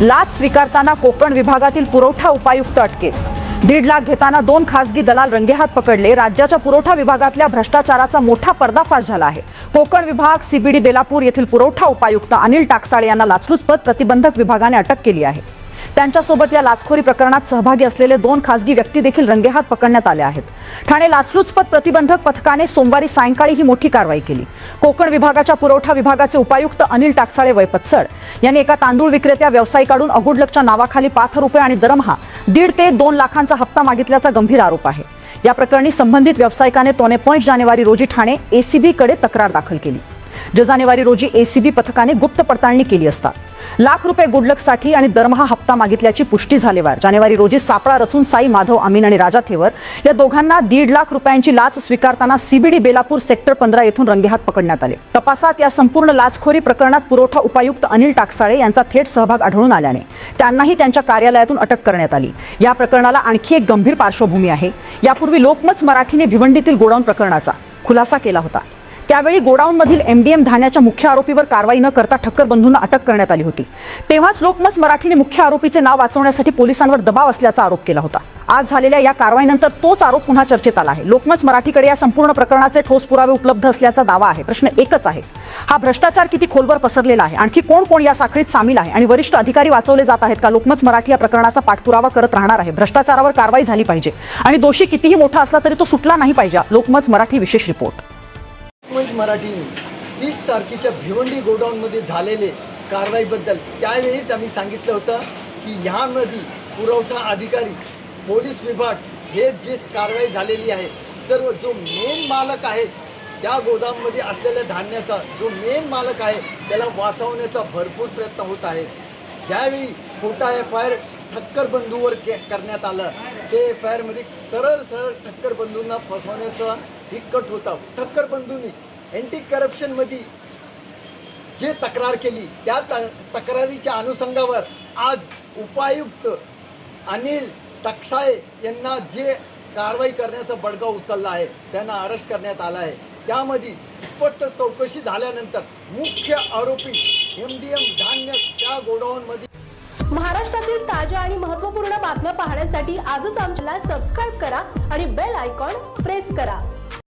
लाच स्वीकारताना कोकण विभागातील पुरवठा उपायुक्त अटकेत. दीड लाख घेताना दोन खासगी दलाल रंगेहात पकडले. राज्याच्या पुरवठा विभागातल्या भ्रष्टाचाराचा मोठा पर्दाफाश झाला आहे. कोकण विभाग सीबीडी बेलापूर येथील पुरवठा उपायुक्त अनिल टाकसाळे यांना लाचलुचपत प्रतिबंधक विभागाने अटक केली आहे. त्यांच्यासोबत या लाचखोरी प्रकरणात सहभागी असलेले दोन खासगी व्यक्ती देखील रंगेहात पकडण्यात आले आहेत. ठाणे लाचलुचपत प्रतिबंधक पथकाने सोमवारी सायंकाळी ही मोठी कारवाई केली. कोकण विभागाच्या पुरवठा विभागाचे उपायुक्त अनिल टाकसाळे वैपतसड यांनी एका तांदूळ विक्रेत्या व्यावसायिकाकडून अगुडलकच्या नावाखाली पाच रुपये आणि दरमहा दीड ते दोन लाखांचा हप्ता मागितल्याचा गंभीर आरोप आहे. या प्रकरणी संबंधित व्यावसायिकाने तोने पंच जानेवारी रोजी ठाणे एसीबीकडे तक्रार दाखल केली. ज जानेवारी रोजी एसीबी पथकाने गुप्त पडताळणी केली असता लाख रुपये गुडलकसाठी आणि दरमहा हप्ता मागितल्याची पुष्टी झालेवार. जानेवारी रोजी सापळा रचून साई माधव अमीन आणि राजा थेवर या दोघांना दीड लाख रुपयांची लाच स्वीकारताना सीबीडी बेलापूर सेक्टर पंधरा येथून रंगेहात पकडण्यात आले. तपासात या संपूर्ण लाचखोरी प्रकरणात पुरवठा उपायुक्त अनिल टाकसाळे यांचा थेट सहभाग आढळून आल्याने त्यांनाही त्यांच्या कार्यालयातून अटक करण्यात आली. या प्रकरणाला आणखी एक गंभीर पार्श्वभूमी आहे. यापूर्वी लोकमत मराठीने भिवंडीतील गोडाऊन प्रकरणाचा खुलासा केला होता. त्यावेळी गोडाऊनमधील एमडीएम धान्याच्या मुख्य आरोपीवर कारवाई न करता ठक्कर बंधूंना अटक करण्यात आली होती. तेव्हाच लोकमत मराठीने मुख्य आरोपीचे नाव वाचवण्यासाठी पोलिसांवर दबाव असल्याचा आरोप केला होता. आज झालेल्या या कारवाईनंतर तोच आरोप पुन्हा चर्चेत आला आहे. लोकमत मराठीकडे या संपूर्ण प्रकरणाचे ठोस पुरावे उपलब्ध असल्याचा दावा आहे. प्रश्न एकच आहे. हा भ्रष्टाचार किती खोलवर पसरलेला आहे? आणखी कोण कोण या साखळीत सामील आहे? आणि वरिष्ठ अधिकारी वाचवले जात आहेत का? लोकमत मराठी या प्रकरणाचा पाठपुरावा करत राहणार आहे. भ्रष्टाचारावर कारवाई झाली पाहिजे. आणि दोषी कितीही मोठा असला तरी तो सुटला नाही पाहिजे. लोकमत मराठी विशेष रिपोर्ट. मंच मराठीने तीस तारखेच्या भिवंडी गोडाऊनमध्ये झालेले कारवाईबद्दल त्यावेळीच आम्ही सांगितलं होतं की ह्यामध्ये पुरवठा अधिकारी पोलीस विभाग हे जे कारवाई झालेली आहे सर्व जो मेन मालक आहे त्या गोदाममध्ये असलेल्या धान्याचा जो मेन मालक आहे त्याला वाचवण्याचा भरपूर प्रयत्न होत आहे. ज्यावेळी खोटा एफ आय आर ठक्कर बंधूवर के करण्यात आलं ते एफ आय आरमध्ये सरळ सरळ ठक्कर बंधूंना फसवण्याचा ही कट होता. ठक्कर बंधूंनी अँटी करप्शनमध्ये जे तक्रार केली त्या त तक्रारीच्या अनुषंगावर आज उपायुक्त अनिल टकसाळे यांना जे कारवाई करण्याचा बडगा उचलला आहे त्यांना अरेस्ट करण्यात आला आहे. त्यामध्ये स्पष्ट चौकशी झाल्यानंतर मुख्य आरोपी एम डी एम धान्य त्या गोडाऊनमध्ये महाराष्ट्रातील ताज्या आणि महत्त्वपूर्ण बातम्या पाहण्यासाठी आजच आमच्याला सबस्क्राईब करा आणि बेल आयकॉन प्रेस करा.